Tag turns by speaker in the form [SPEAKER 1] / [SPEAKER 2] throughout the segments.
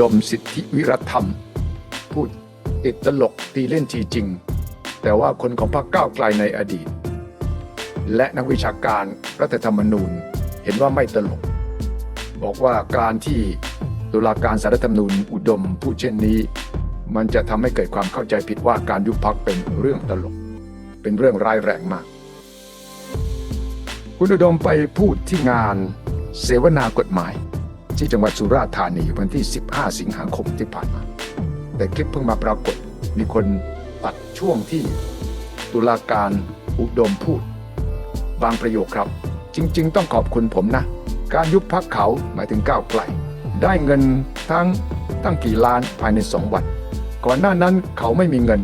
[SPEAKER 1] ดมสิทธิวิรธรรม พูดติดตลกตีเล่นทีจริง แต่ว่าคนของพรรคก้าวไกลในอดีต และนักวิชาการรัฐธรรมนูญเห็นว่าไม่ตลก บอกว่าการที่ตุลาการสารรัฐธรรมนูญอุดมพูดเช่นนี้ มันจะทำให้เกิดความเข้าใจผิดว่าการยุบพักเป็นเรื่องตลก เป็นเรื่องร้ายแรงมาก คุณอุดมไปพูดที่งานเสวนากฎหมาย ที่จังหวัดสุราษฎร์ธานีวันที่ 15 สิงหาคมที่ผ่านมา แต่คลิปเพิ่งมาปรากฏมีคนตัดช่วงที่ตุลาการอุดมพูด บางประโยคครับ จริง ๆ ต้องขอบคุณผมนะ การยุบพักเขาหมายถึงก้าวไกลได้เงินทั้งตั้งกี่ล้านภายในสองวัน ก่อนหน้านั้นเขาไม่มีเงิน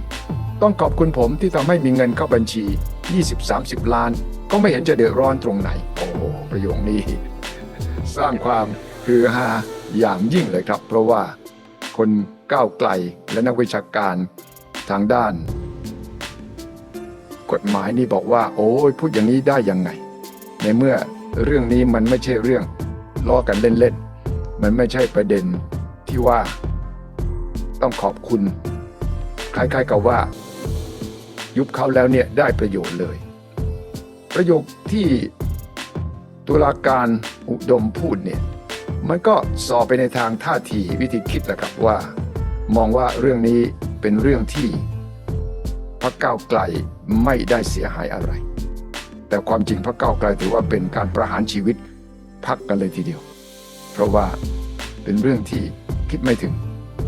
[SPEAKER 1] ต้องขอบคุณผมที่ทำให้มีเงินเข้าบัญชี 20-30 ล้าน ก็ไม่เห็นจะเดือดร้อนตรงไหน โอ้ประโยคนี้ สร้างความ ฮือฮาอย่างยิ่งเลยครับ เพราะว่าคนก้าวไกลและนักวิชาการทางด้าน กฎหมายนี่บอกว่า โอ้ยพูดอย่างนี้ได้ยังไง ในเมื่อเรื่องนี้มันไม่ใช่เรื่องล้อกันเล่นๆ มันไม่ใช่ประเด็นที่ว่า ต้องขอบคุณ คล้ายๆกับว่า ยุบเขาแล้วเนี่ยได้ประโยชน์เลย ประโยคที่ตุลาการอุดมพูดเนี่ย มันก็สอบไปในทางท่าทีวิธีคิดแหละครับว่า มองว่าเรื่องนี้เป็นเรื่องที่พรรคก้าวไกลไม่ได้เสียหายอะไร แต่ความจริงพรรคก้าวไกลถือว่าเป็นการประหารชีวิตพรรคกันเลยทีเดียว เพราะว่าเป็นเรื่องที่คิดไม่ถึง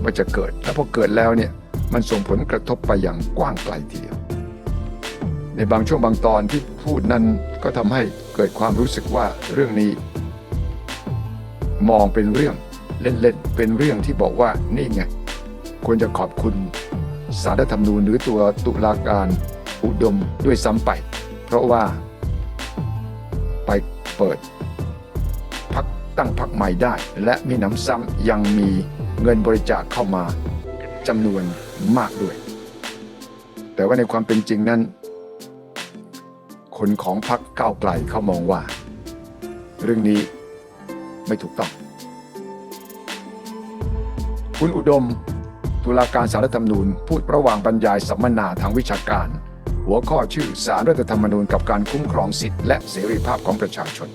[SPEAKER 1] ว่าจะเกิด แล้วพอเกิดแล้วเนี่ยมันส่งผลกระทบไปอย่างกว้างไกลทีเดียว ในบางช่วงบางตอนที่พูดนั้นก็ทำให้เกิดความรู้สึกว่าเรื่องนี้ มองเป็นเรื่องเล่นๆเป็นเรื่องที่บอกว่านี่ไงควรจะขอบคุณสารรัฐธรรมนูญหรือตัวตุลาการอุดมด้วยซ้ำไป เพราะว่าไปเปิดพักตั้งพักใหม่ได้ และมีน้ำซ้ำยังมีเงินบริจาคเข้ามาจำนวนมากด้วย แต่ว่าในความเป็นจริงนั้น คนของพรรคก้าไกลเขามองว่า เรื่องนี้ ไม่ถูกต้อง คุณอุดม ตุลาการสารรัฐธรรมนูญ พูดระหว่างบรรยายสัมมนาทางวิชาการ หัวข้อชื่อสารรัฐธรรมนูญกับการคุ้มครองสิทธิและเสรีภาพของประชาชน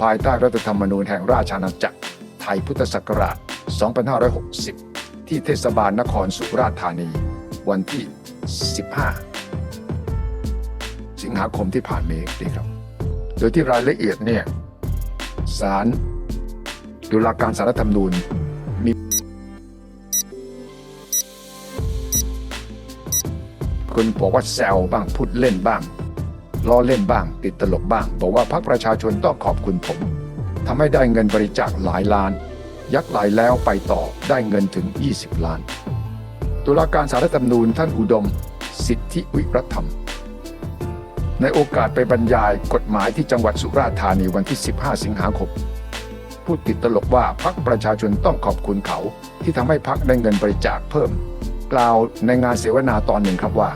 [SPEAKER 1] ภายใต้รัฐธรรมนูญแห่งราชอาณาจักร ไทยพุทธศักราช 2560 ที่เทศบาลนครสุราษฎร์ธานี วันที่ 15 สิงหาคมที่ผ่านมาเองครับ โดยที่รายละเอียดเนี่ยศาร ตุลาการสารรัฐธรรมนูญมีคนบอกว่าแซวบ้างพูดเล่นบ้างล้อเล่นบ้าง ติดตลกบ้าง บอกว่าพรรคประชาชนต้องขอบคุณผมทำให้ได้เงินบริจาคหลายล้าน ยักไหลแล้วไปต่อได้เงินถึง 20 ล้าน ตุลาการสารรัฐธรรมนูญท่านอุดม สิทธิวิรธรรม ในโอกาสไปบรรยายกฎหมายที่จังหวัดสุราษฎร์ธานีวันที่ 15 สิงหาคม พูดติดตลกว่าพักประชาชนต้องขอบคุณเขา ที่ทำให้พักได้เงินบริจาคเพิ่ม กล่าวในงานเสวนาตอนหนึ่งครับว่า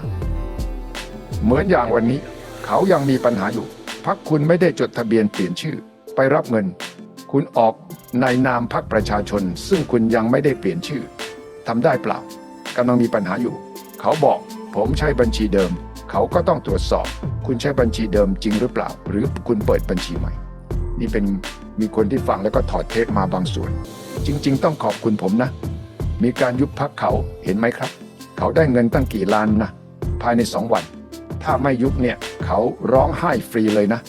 [SPEAKER 1] เหมือนอย่างวันนี้ เขายังมีปัญหาอยู่พักคุณไม่ได้จดทะเบียนเปลี่ยนชื่อ ไปรับเงิน คุณออกในนามพักประชาชน ซึ่งคุณยังไม่ได้เปลี่ยนชื่อทำได้เปล่ากำลังมีปัญหาอยู่ เขาบอกผมใช้บัญชีเดิม เขาก็ต้องตรวจสอบ คุณใช้บัญชีเดิมจริงหรือเปล่า หรือคุณเปิดบัญชีใหม่ นี่เป็น มีคนที่ฟังแล้วก็ถอดเทปมาบางส่วน จริง ๆ ต้องขอบคุณผมนะ มีการยุบพักเขาเห็นไหมครับ เขาได้เงินตั้งกี่ล้านนะ ภายในสองวัน ถ้าไม่ยุบเนี่ยเขาร้องไห้ฟรีเลยนะ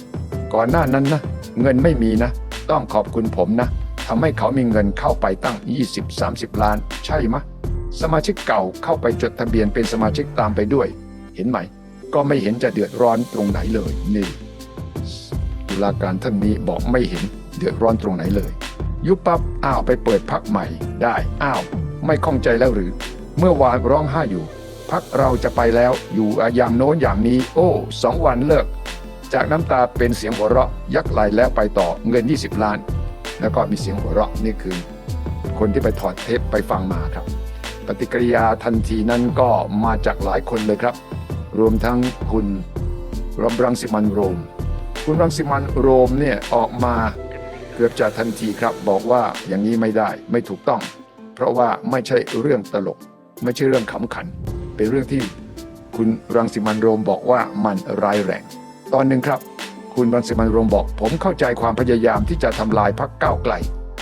[SPEAKER 1] ก่อนหน้านั้นนะ เงินไม่มีนะ ต้องขอบคุณผมนะทำให้เขามีเงินเข้าไปตั้ง 20-30 ล้าน ใช่ไหมสมาชิกเก่าเข้าไปจดทะเบียนเป็นสมาชิกตามไปด้วย เห็นไหม ก็ไม่เห็นจะเดือดร้อนตรงไหนเลยนี่ตุลาการท่านนี้บอกไม่เห็น เดือดร้อนตรงไหนเลย ยุบปั๊บอ้าวไปเปิดพักใหม่ได้อ้าว ไม่ข้องใจแล้วหรือ เมื่อวานร้องไห้อยู่ พักเราจะไปแล้วอยู่อย่างโน้นอย่างนี้ โอ้สองวันเลิก จากน้ำตาเป็นเสียงหัวเราะยักไหลแล้วไปต่อเงิน 20 ล้าน แล้วก็มีเสียงหัวเราะนี่คือ คนที่ไปถอดเทปไปฟังมาครับ ปฏิกิริยาทันทีนั้นก็มาจากหลายคนเลยครับ รวมทั้งคุณรรังสิมันโรม คุณรังสิมันโรมเนี่ยออกมา เกือบจะทันทีครับ บอกว่าอย่างนี้ไม่ได้ไม่ถูกต้อง เพราะว่าไม่ใช่เรื่องตลก ไม่ใช่เรื่องขำขัน เป็นเรื่องที่คุณรังสิมันโรมบอกว่ามันร้ายแรง ตอนหนึ่งครับ คุณรังสิมันโรมบอก ผมเข้าใจความพยายามที่จะทำลายพรรคก้าวไกล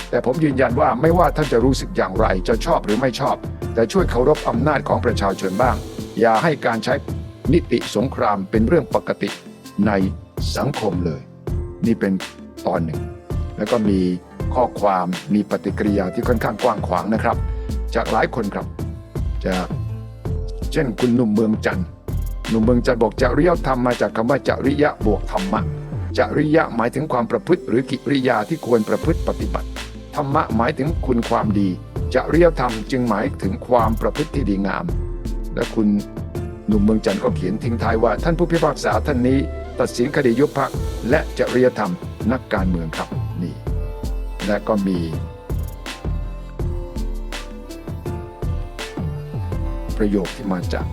[SPEAKER 1] แต่ผมยืนยันว่าไม่ว่าท่านจะรู้สึกอย่างไร จะชอบหรือไม่ชอบ แต่ช่วยเคารพอำนาจของประชาชนบ้าง อย่าให้การใช้นิติสงครามเป็นเรื่องปกติในสังคมเลย นี่เป็นตอนหนึ่ง แล้วก็มีข้อความมีปฏิกิริยาที่ค่อนข้างกว้างขวางนะครับ จากหลายคนครับจากเช่นคุณหนุ่มเมืองจันทร์หนุ่มเมืองจันทร์บอกจริยธรรมมาจากคำว่าจริยะบวกธรรมะจริยะหมายถึงความประพฤติ หรือกิริยาที่ควรประพฤติปฏิบัติ ธรรมะหมายถึงคุณความดีจริยธรรมจึงหมายถึงความประพฤติที่ดีงาม และคุณหนุ่มเมืองจันทร์ก็เขียนทิ้งท้ายว่า ท่านผู้พิพากษาท่านนี้ ตัดสินคดียุบพักและจริยธรรมนักการเมืองครับ และก็มี ประโยคที่มาจาก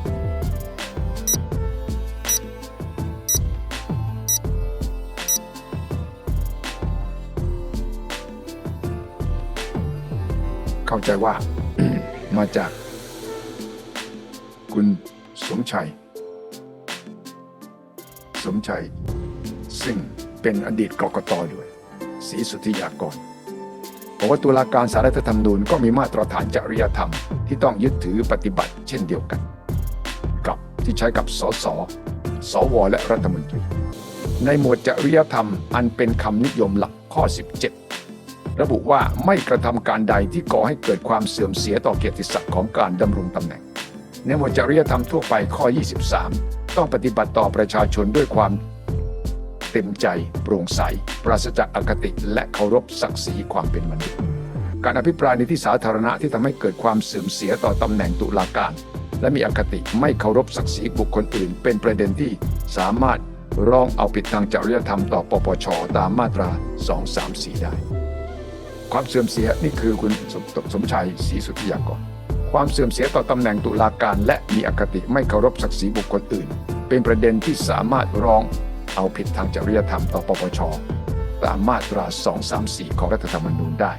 [SPEAKER 1] เข้าใจว่ามาจาก คุณสมชัย สมชัย ซึ่งเป็นอดีตกรกตด้วยศรีสุธิยากร บอกว่าตุลาการสารรัฐธรรมนูญก็มีมาตรฐานจริยธรรม ที่ต้องยึดถือปฏิบัติเช่นเดียวกัน กับที่ใช้กับสส สว และรัฐมนตรี ในหมวดจริยธรรมอันเป็นคำนิยมหลักข้อ 17 ระบุว่าไม่กระทำการใดที่ก่อให้เกิดความเสื่อมเสียต่อเกียรติศักดิ์ของการดำรงตำแหน่ง ในหมวดจริยธรรมทั่วไปข้อ 23 ต้องปฏิบัติต่อประชาชนด้วยความ เต็มใจ โปร่งใส ปราศจากอคติ และเคารพศักดิ์ศรีความเป็นมนุษย์ การอภิปรายในที่สาธารณะที่ทำให้เกิดความเสื่อมเสียต่อตำแหน่งตุลาการ และมีอคติไม่เคารพศักดิ์ศรีบุคคลอื่น เป็นประเด็นที่สามารถร้องเอาผิดทางจริยธรรมต่อปปชตามมาตรา 234 ได้ ความเสื่อมเสียนี่คือคุณสมสมชัยศรีสุทธิยากรความเสื่อมเสียต่อตำแหน่งตุลาการ และมีอคติไม่เคารพศักดิ์ศรีบุคคลอื่น เป็นประเด็นที่สามารถร้อง เอาผิดทางจริยธรรมต่อปปชตามมาตรา 234 ของรัฐธรรมนูญได้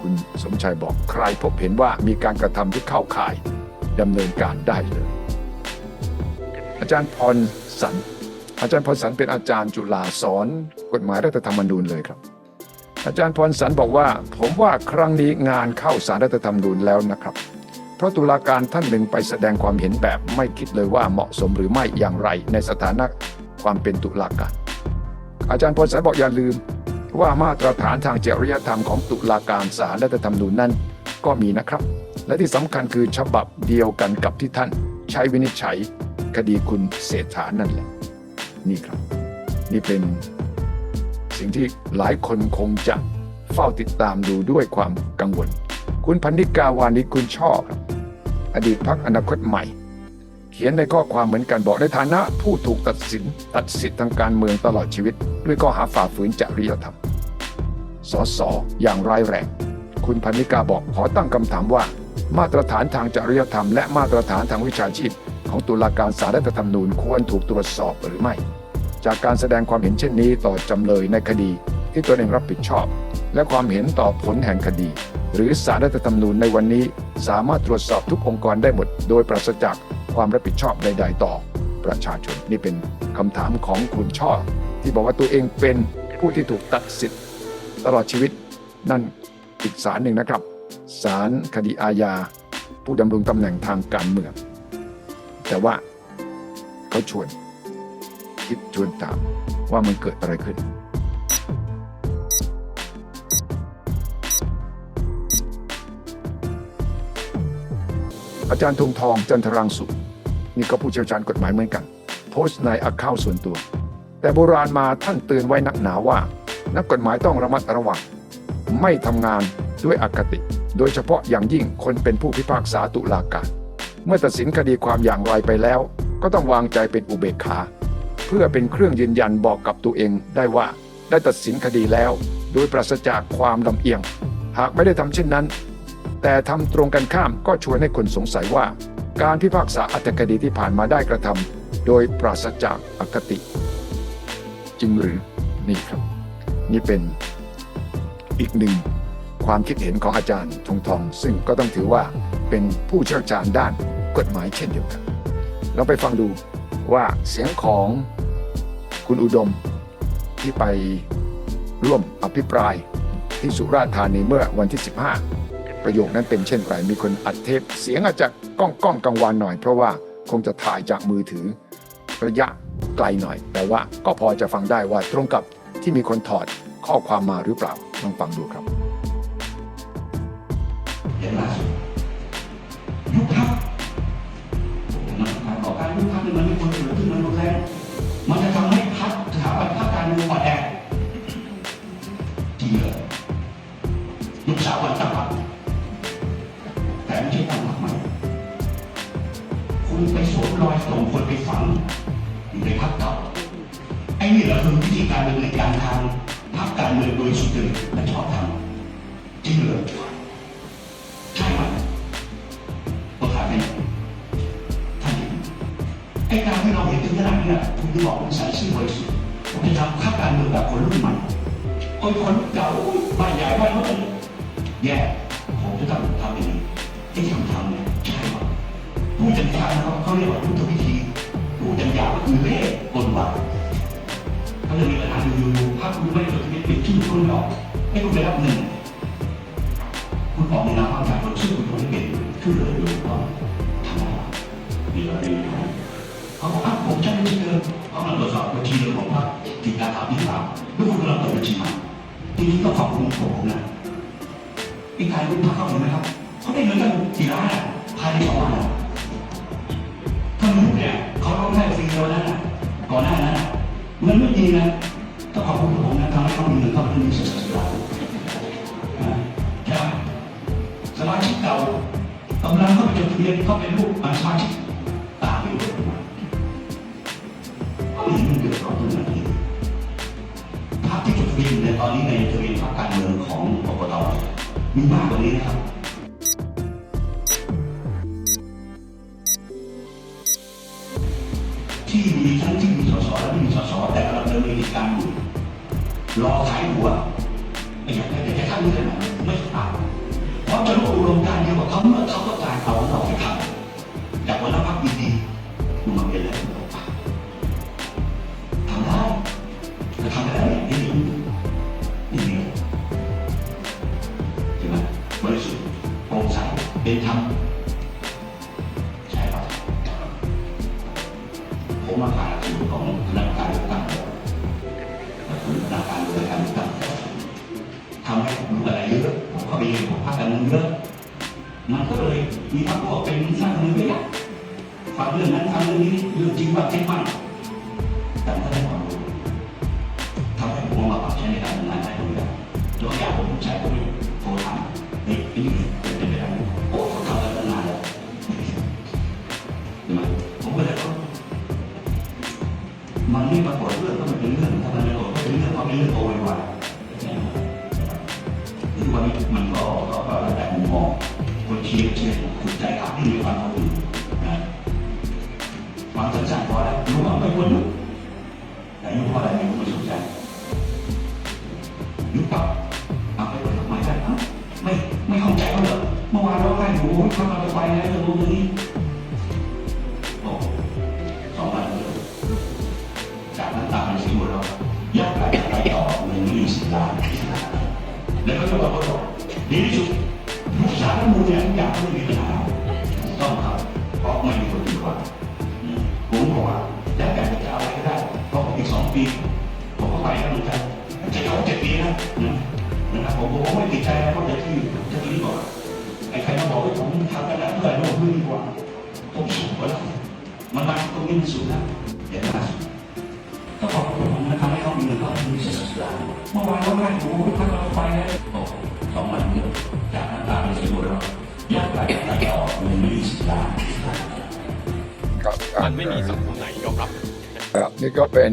[SPEAKER 1] คุณสมชัยบอกใครพบเห็นว่ามีการกระทำที่เข้าข่ายดำเนินการได้เลย อาจารย์พรสัน อาจารย์พรสันเป็นอาจารย์จุฬาสอนกฎหมายรัฐธรรมนูญเลยครับ อาจารย์พรสันบอกว่า ผมว่าครั้งนี้งานเข้าสารรัฐธรรมนูญแล้วนะครับ เพราะตุลาการท่านหนึ่งไปแสดงความเห็นแบบไม่คิดเลยว่าเหมาะสมหรือไม่อย่างไรในสถานะ ความเป็นตุลาการ อาจารย์พรสันบอกอย่าลืม ว่ามาตรฐานทางจริยธรรมของตุลาการศาลรัฐธรรมนูญนั้นก็มีนะครับ และที่สำคัญคือฉบับเดียวกันกับที่ท่านใช้วินิจฉัยคดีคุณเศรษฐานั่นแหละ นี่ครับ นี่เป็นสิ่งที่หลายคนคงจะเฝ้าติดตามดูด้วยความกังวล คุณพันธิกาวานิคุณชอบอดีตพักอนาคตใหม่ เขียนในข้อความเหมือนกันบอกในฐานะผู้ถูกตัดสินตัดสิทธิ์ทางการเมืองตลอดชีวิต ด้วยข้อหาฝ่าฝืนจริยธรรม สสอย่างร้ายแรง คุณพันนิกาบอกขอตั้งคำถามว่า มาตรฐานทางจริยธรรม และมาตรฐานทางวิชาชีพ ของตุลาการสารรัฐธรรมนูญควรถูกตรวจสอบหรือไม่ จากการแสดงความเห็นเช่นนี้ต่อจำเลยในคดีที่ตัวเองรับผิดชอบ และความเห็นต่อผลแห่งคดี หรือสารรัฐธรรมนูญในวันนี้ สามารถตรวจสอบทุกองค์กรได้หมด โดยปราศจาก ความรับผิดชอบใด ๆ ต่อประชาชนนี่เป็นคำถามของคุณช่อ ที่บอกว่าตัวเองเป็นผู้ที่ถูกตัดสิทธิ์ตลอดชีวิตนั่นอีกศาลหนึ่งนะครับศาลคดีอาญา ผู้ดำรงตำแหน่งทางการเมือง แต่ว่าเขาชวนคิดชวนถามว่ามันเกิดอะไรขึ้นอาจารย์ธงทองจันทรังสุข นี่ก็ผู้เชี่ยวชาญกฎหมายเหมือนกัน โพสต์ในอัคเคาส่วนตัว แต่โบราณมาท่านเตือนไว้นักหนาว่า นักกฎหมายต้องระมัดระวัง ไม่ทำงานด้วยอคติ โดยเฉพาะอย่างยิ่งคนเป็นผู้พิพากษาตุลาการ เมื่อตัดสินคดีความอย่างไรไปแล้ว ก็ต้องวางใจเป็นอุเบกขา เพื่อเป็นเครื่องยืนยันบอกกับตัวเองได้ว่าได้ตัดสินคดีแล้ว โดยปราศจากความลำเอียง หากไม่ได้ทำเช่นนั้น แต่ทำตรงกันข้ามก็ชวนให้คนสงสัยว่า การพิพากษาอัตคดีที่ผ่านมาได้กระทำโดยปราศจากอคติ จริงหรือนี่ครับ นี่เป็นอีกหนึ่งความคิดเห็นของอาจารย์ทงทอง ซึ่งก็ต้องถือว่าเป็นผู้เชี่ยวชาญด้านกฎหมายเช่นเดียวกันเราไปฟังดูว่าเสียงของคุณอุดมที่ไปร่วมอภิปรายที่สุราษฎร์ธานีเมื่อวันที่ 15 ประโยคนั้นเป็นเช่นไรมีคนอัดเทปเสียงอาจจะก้องก้องกังวานหน่อย เพราะว่าคงจะถ่ายจากมือถือ ระยะไกลหน่อย แต่ว่าก็พอจะฟังได้ว่าตรงกับที่มีคนถอดข้อความมาหรือเปล่าลองฟังดูครับ
[SPEAKER 2] โอ้ยคนเก่าบ้านใหญ่บ้านโน้นแย่ผมจะต้องทำอย่างนี้ที่ผมทำเนี่ยใช่ป่ะผู้จัดการเขาเขาเรียกว่ายุทธวิธีผู้จัดการคือเล่ห์กลบาทเขาจะมีปัญหาอยู่ๆถ้าคุณไม่จดทะเบียนเป็นชื่อคุณไม่ออกให้คุณไปรับเงินคุณออกในนามความจากคนชื่อคุณคนที่เป็นชื่อเลยหรือยู่ว่าทำไมมีอะไรอยู่เขาบอกอะผมใช่บัญชีเดิมเขามาตรวจสอบบัญชีเดิมของพรรคติดการถามที่สามแล้วคุณกำลังเปิดบัญชีใหม่ ทีนี้ก็ขอบคุณผมนะอีกการคุณพรรคเขาเห็นไหมครับเขาได้เงินตั้งกี่ล้านอะภายในสองวันอะถ้ามันยุบเนี่ยเขาต้องได้ฟรีแล้วนะก่อนหน้านั้นเงินไม่ดีนะต้องขอบคุณผมนะทำให้เขามีเงินเข้าไปในเศรษฐกิจใช่ไหมสมาชิกเก่ากำลังเข้าไปจดทะเบียนเข้าเป็นลูกสมาชิก ตอนนี้ในทะเบียนพรรคการเมืองของกกตมีมากกว่านี้นะครับที่มีทั้งที่มีสสและไม่มีสสแต่กำลังดำเนินกิจการอยู่รอขายหัว เป็นธรรมใช่ปะผมมาผ่านสูตรของคณะกรรมการเลือกตั้งแล้วคณะกรรมการบริหารเลือกตั้งทำให้ผมรู้อะไรเยอะผมเข้าไปเรียนของภาคการเมืองเยอะมันก็เลยมีพรรคพวกเป็นสร้างเมืองไปเยอะฟังเรื่องนั้นฟังเรื่องนี้เรื่องจริงว่าเท็จมั่นแต่ก็ได้ความรู้ทำให้ผมมาปรับใช้ในการทำงานได้ด้วยตัวอย่างผมใช้ผม ก็ก็ก็แล้วแต่มุมมองคนเชียร์เชียร์ถูกใจเขาที่มีความเขาอื่นะความสั้นๆพอแล้วรู้ว่าไม่ควรยุบแต่ยุบเพราะอะไรไม่รู้ไม่สนใจยุบปั๊บเอาไปเปิดทำไมได้เอ้าไม่ไม่เข้าใจเขาเหรอเมื่อวานเราให้หนูทำอะไรไปแล้วจะรู้ตรงนี้โอ้สองวันเลยจากนั้นตามมาสิหมดแล้วยากไปไปต่อเดีที่สุดผู้สารมูลเนี่ยอยางไม่มีปัญหาต้องครับเพราะไม่มีคนดีกว่าผมบอกว่าแล้วแต่จะเอาอะไรก็ได้เพราะผมอีกสองปีผมก็ไปแล้วเหมือนกันจะเขาเจ็ดปีนะนะครับผมผมไม่ติดใจนะเพราะจะที่จะที่บอกไอ้ใครมาบอกว่าผมทำกันแล้วเพื่อนโลกเพื่อนดีกว่าผมสูงกว่าแล้วมันมาตรงนี้มันสูงนะเห็นไหมก็บอกผมนะทำให้เขามีเงินเขามีเศรษฐกิจเมื่อวานเราให้หนูพักเราไปแล้ว กไปไปต่อเงินยี่สิบล้าน
[SPEAKER 1] ครับ
[SPEAKER 3] มันไม่มีสังคมไหนยอมรับ
[SPEAKER 1] ครับนี่ก็เป็น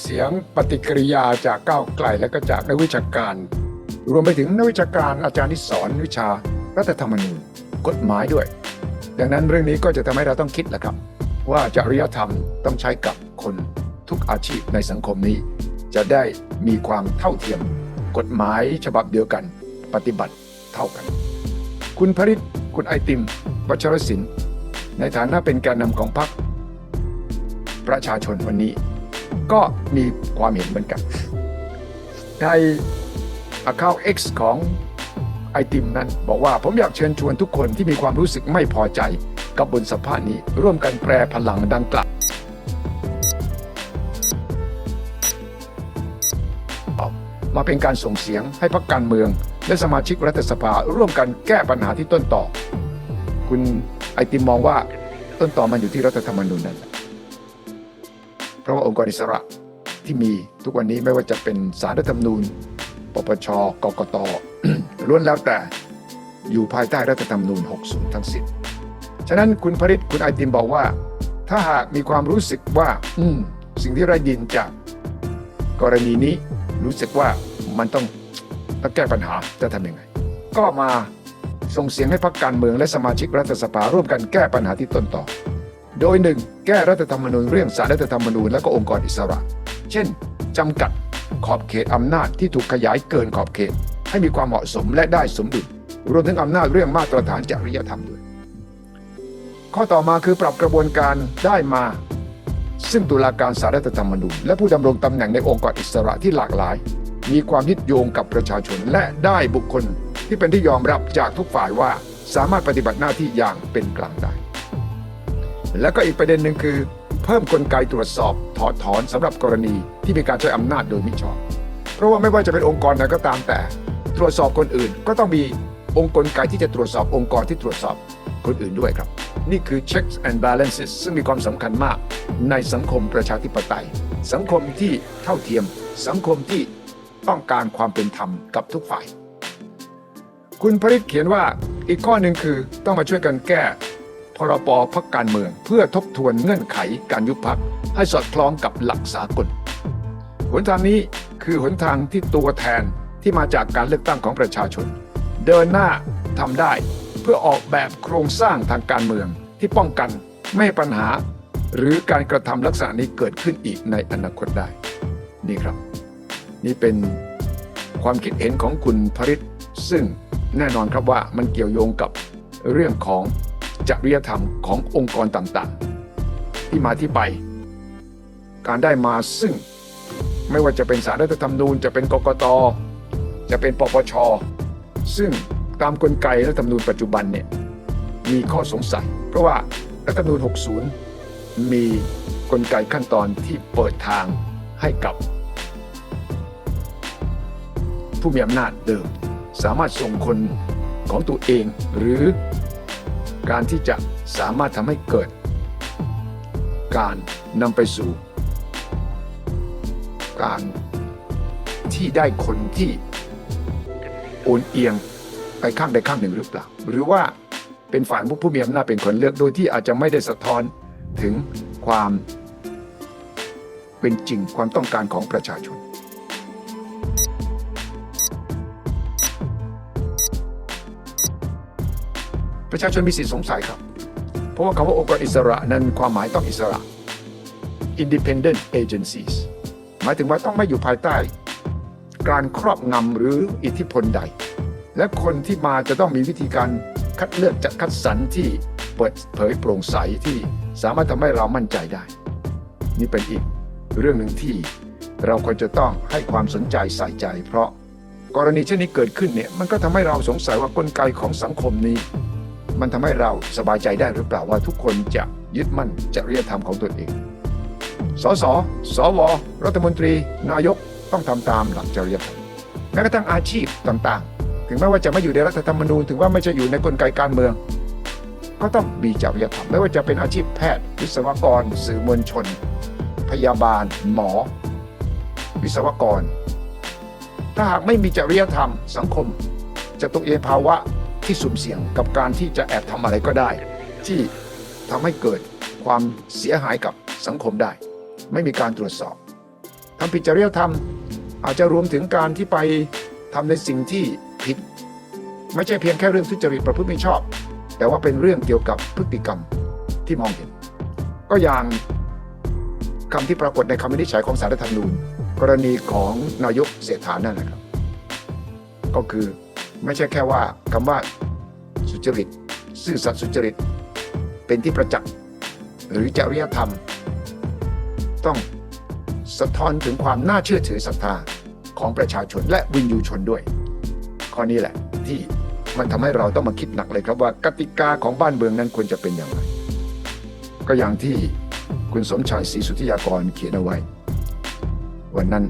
[SPEAKER 1] เสียงปฏิกิริยาจากก้าวไกลและก็จากนักวิชาการ รวมไปถึงนักวิชาการอาจารย์ที่สอนวิชารัฐธรรมนูญกฎหมายด้วย ดังนั้นเรื่องนี้ก็จะทำให้เราต้องคิดแหละครับ ว่าจริยธรรมต้องใช้กับคนทุกอาชีพในสังคมนี้ จะได้มีความเท่าเทียม กฎหมายฉบับเดียวกัน ปฏิบัติเท่ากัน คุณพริต คุณไอติมวัชรศิลป์ในฐานะเป็นแกนนำของพรรคประชาชนวันนี้ ก็มีความเห็นเหมือนกัน ใน Account X ของไอติมนั้น บอกว่าผมอยากเชิญชวนทุกคนที่มีความรู้สึกไม่พอใจกับบนสภาพนี้ ร่วมกันแปรพลังดังกล่าว มาเป็นการส่งเสียงให้พรรคการเมือง และสมาชิกรัฐสภาร่วมกันแก้ปัญหาที่ต้นต่อ คุณไอติมมองว่าต้นต่อมันอยู่ที่รัฐธรรมนูญนั่นแหละเพราะว่าองค์กรอิสระที่มีทุกวันนี้ไม่ว่าจะเป็นสารรัฐธรรมนูญ ปปช กกตล้วนแล้วแต่อยู่ภายใต้รัฐธรรมนูญ 60 ทั้งสิ้นฉะนั้นคุณพริตคุณไอติมบอกว่า ถ้าหากมีความรู้สึกว่า อืม สิ่งที่ไรดินจากกรณีนี้ รู้สึกว่ามันต้องต้องแก้ปัญหาจะทำยังไง ก็มาส่งเสียงให้พรรคการเมืองและสมาชิกรัฐสภาร่วมกันแก้ปัญหาที่ต้นต่อ โดยหนึ่งแก้รัฐธรรมนูญเรื่องสารรัฐธรรมนูญและก็องค์กรอิสระ เช่นจำกัดขอบเขตอำนาจที่ถูกขยายเกินขอบเขต ให้มีความเหมาะสมและได้สมดุลรวมถึงอำนาจเรื่องมาตรฐานจริยธรรมด้วย ข้อต่อมาคือปรับกระบวนการได้มา ซึ่งตุลาการสารรัฐธรรมนูญและผู้ดำรงตำแหน่งในองค์กรอิสระที่หลากหลาย มีความยึดโยงกับประชาชนและได้บุคคล ที่เป็นที่ยอมรับจากทุกฝ่ายว่าสามารถปฏิบัติหน้าที่อย่างเป็นกลางได้ แล้วก็อีกประเด็นหนึ่งคือ เพิ่มกลไกตรวจสอบถอดถอนสำหรับกรณีที่มีการใช้อำนาจโดยมิชอบ เพราะว่าไม่ว่าจะเป็นองค์กรใดก็ตามแต่ ตรวจสอบคนอื่นก็ต้องมีองค์กลไกที่จะตรวจสอบองค์กรที่ตรวจสอบ คนอื่นด้วยครับ นี่คือ checks and balances ซึ่งมีความสำคัญมากในสังคมประชาธิปไตย สังคมที่เท่าเทียม สังคมที่ต้องการความเป็นธรรมกับทุกฝ่าย คุณพริตเขียนว่าอีกข้อหนึ่งคือต้องมาช่วยกันแก้พรบพักการเมือง เพื่อทบทวนเงื่อนไขการยุบพักให้สอดคล้องกับหลักสากลหนทางนี้คือหนทางที่ตัวแทนที่มาจากการเลือกตั้งของประชาชน เดินหน้าทำได้ พื่อออกแบบโครงสร้างทางการเมืองที่ป้องกันไม่ให้ปัญหา หรือการกระทำลักษณะนี้เกิดขึ้นอีกในอนาคตได้ นี่ครับ นี่เป็นความคิดเห็นของคุณพริตซึ่งแน่นอนครับว่ามันเกี่ยวโยงกับเรื่องของจริยธรรมขององค์กรต่างๆ ที่มาที่ไป การได้มาซึ่ง ไม่ว่าจะเป็นสารรัฐธรรมนูญ จะเป็นกกต จะเป็นปปช ซึ่ง ตามกลไกรัฐธรรมนูญปัจจุบันเนี่ยมีข้อสงสัย เพราะว่ารัฐธรรมนูญ 60 มีกลไกขั้นตอนที่เปิดทางให้กับ ผู้มีอำนาจเดิม สามารถส่งคนของตัวเอง หรือการที่จะสามารถทำให้เกิด การนำไปสู่ การที่ได้คนที่โอนเอียง ไปข้างใดข้างหนึ่งหรือเปล่า หรือว่าเป็นฝ่ายผู้ผู้มีอำนาจเป็นคนเลือกโดยที่อาจจะไม่ได้สะท้อนถึงความเป็นจริงความต้องการของประชาชนประชาชนมีสิทธิสงสัยครับ เพราะว่าคำว่าองค์กรอิสระนั้นความหมายต้องอิสระ independent agencies หมายถึงว่าต้องไม่อยู่ภายใต้ การครอบงำหรืออิทธิพลใด และคนที่มาจะต้องมีวิธีการคัดเลือกจัดคัดสรรที่เปิดเผยโปร่งใสที่สามารถทำให้เรามั่นใจได้ นี่เป็นอีกเรื่องหนึ่งที่เราควรจะต้องให้ความสนใจใส่ใจ เพราะกรณีเช่นนี้เกิดขึ้นเนี่ยมันก็ทำให้เราสงสัยว่ากลไกของสังคมนี้ มันทำให้เราสบายใจได้หรือเปล่าว่าทุกคนจะยึดมั่นจริยธรรมของตนเอง สส สว รัฐมนตรี นายกต้องทำตามหลักจริยธรรมแม้กระทั่งอาชีพต่างๆ ถึงแม้ว่าจะไม่อยู่ในรัฐธรรมนูญถึงว่าไม่จะอยู่ในกลไกการเมือง ก็ต้องมีจริยธรรมไม่ว่าจะเป็นอาชีพแพทย์ วิศวกร สื่อมวลชน พยาบาล หมอ วิศวกร ถ้าหากไม่มีจริยธรรมสังคม จะตกอยู่ในภาวะที่สุ่มเสี่ยงกับการที่จะแอบทำอะไรก็ได้ ที่ทำให้เกิดความเสียหายกับสังคมได้ ไม่มีการตรวจสอบทำผิดจริยธรรมอาจจะรวมถึงการที่ไปทำในสิ่งที่ ผิด ไม่ใช่เพียงแค่เรื่องทุจริตประพฤติไม่ชอบ แต่ว่าเป็นเรื่องเกี่ยวกับพฤติกรรมที่มองเห็น ก็อย่างคำที่ปรากฏในคำวินิจฉัยของสารรัฐธรรมนูญ กรณีของนายกเศรษฐานั่นแหละครับ ก็คือไม่ใช่แค่ว่าคำว่าสุจริต ซื่อสัตย์สุจริต เป็นที่ประจักษ์หรือจริยธรรม ต้องสะท้อนถึงความน่าเชื่อถือศรัทธาของประชาชนและวินยูชนด้วย ข้อนี้แหละ ที่มันทำให้เราต้องมาคิดหนักเลยครับว่ากติกาของบ้านเมืองนั้นควรจะเป็นอย่างไร ก็อย่างที่คุณสมชายศรีสุทธิยากรเขียนเอาไว้ วันนั้น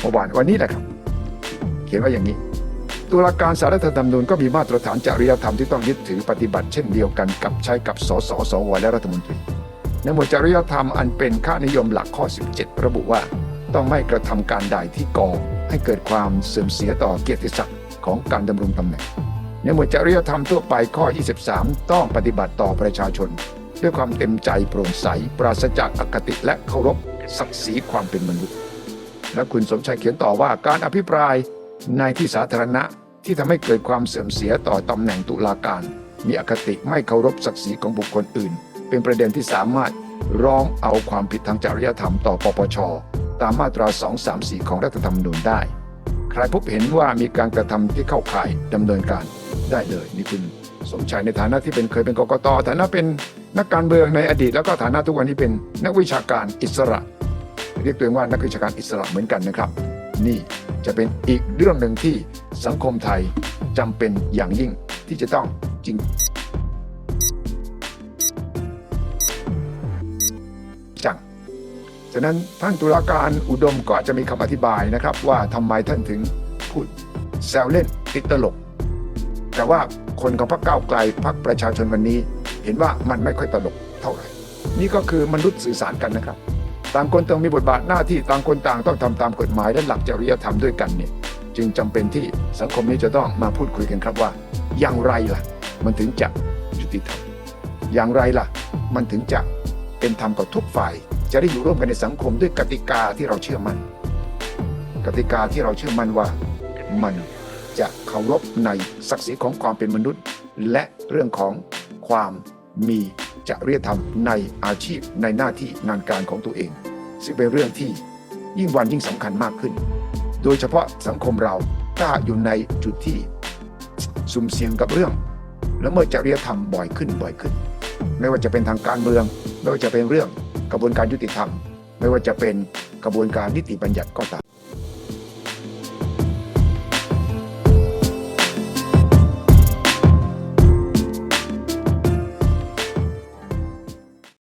[SPEAKER 1] เมื่อวานวันนี้แหละครับ เขียนว่าอย่างนี้ตุลาการสารรัฐธรรมนูญก็มีมาตรฐานจริยธรรมที่ต้องยึดถือปฏิบัติเช่นเดียวกันกับใช้กับสสสวและรัฐมนตรีในหมวดจริยธรรมอันเป็นค่านิยมหลักข้อ 17 ระบุว่า ต้องไม่กระทำการใดที่ก่อให้เกิดความเสื่อมเสียต่อเกียรติศักดิ์ ของการดำรงตำแหน่ง ในหมวดจริยธรรมทั่วไปข้อ 23 ต้องปฏิบัติต่อประชาชน ด้วยความเต็มใจโปร่งใส ปราศจากอคติและเคารพศักดิ์ศรีความเป็นมนุษย์ และคุณสมชัยเขียนต่อว่าการอภิปรายในที่สาธารณะที่ทำให้เกิดความเสื่อมเสียต่อตำแหน่งตุลาการ มีอคติไม่เคารพศักดิ์ศรีของบุคคลอื่น เป็นประเด็นที่สามารถร้องเอาความผิดทางจริยธรรมต่อปปช ตามมาตรา 234 ของรัฐธรรมนูญได้ ใครพบเห็นว่ามีการกระทำที่เข้าข่ายดำเนินการได้เลยนี่คุณสมชายในฐานะที่เป็นเคยเป็นกกตฐานะเป็นนักการเมืองในอดีต แล้วก็ฐานะทุกวันนี้เป็นนักวิชาการอิสระ เรียกตัวเองว่านักวิชาการอิสระเหมือนกันนะครับ นี่จะเป็นอีกเรื่องหนึ่งที่สังคมไทยจำเป็นอย่างยิ่งที่จะต้องจริง ฉะนั้นท่านตุลาการอุดมก็อาจจะมีคำอธิบายนะครับ ว่าทำไมท่านถึงพูดแซวเล่นติดตลก แต่ว่าคนของพรรคก้าวไกลพรรคประชาชนวันนี้ เห็นว่ามันไม่ค่อยตลกเท่าไหร่ นี่ก็คือมนุษย์สื่อสารกันนะครับ ต่างคนต้องมีบทบาทหน้าที่ต่างคนต่างต้องทำตามกฎหมายและหลักจริยธรรมด้วยกันเนี่ยจึงจำเป็นที่สังคมนี้จะต้องมาพูดคุยกันครับว่า อย่างไรล่ะ มันถึงจะยุติธรรมอย่างไรล่ะ มันถึงจะเป็นธรรมกับทุกฝ่าย จะได้อยู่ร่วมกันในสังคมด้วยกติกาที่เราเชื่อมั่นกติกาที่เราเชื่อมั่นว่ามันจะเคารพในศักดิ์ศรีของความเป็นมนุษย์ และเรื่องของความมีจริยธรรมในอาชีพในหน้าที่งานการของตัวเอง ซึ่งเป็นเรื่องที่ยิ่งวันยิ่งสำคัญมากขึ้น โดยเฉพาะสังคมเราถ้าอยู่ในจุดที่สุ่มเสี่ยงกับเรื่องและเมื่อจริยธรรมบ่อยขึ้นบ่อยขึ้น ไม่ว่าจะเป็นทางการเมือง ไม่ว่าจะเป็นเรื่อง กระบวนการยุติธรรม ไม่ว่าจะเป็นกระบวนการนิติบัญญัติก็ตาม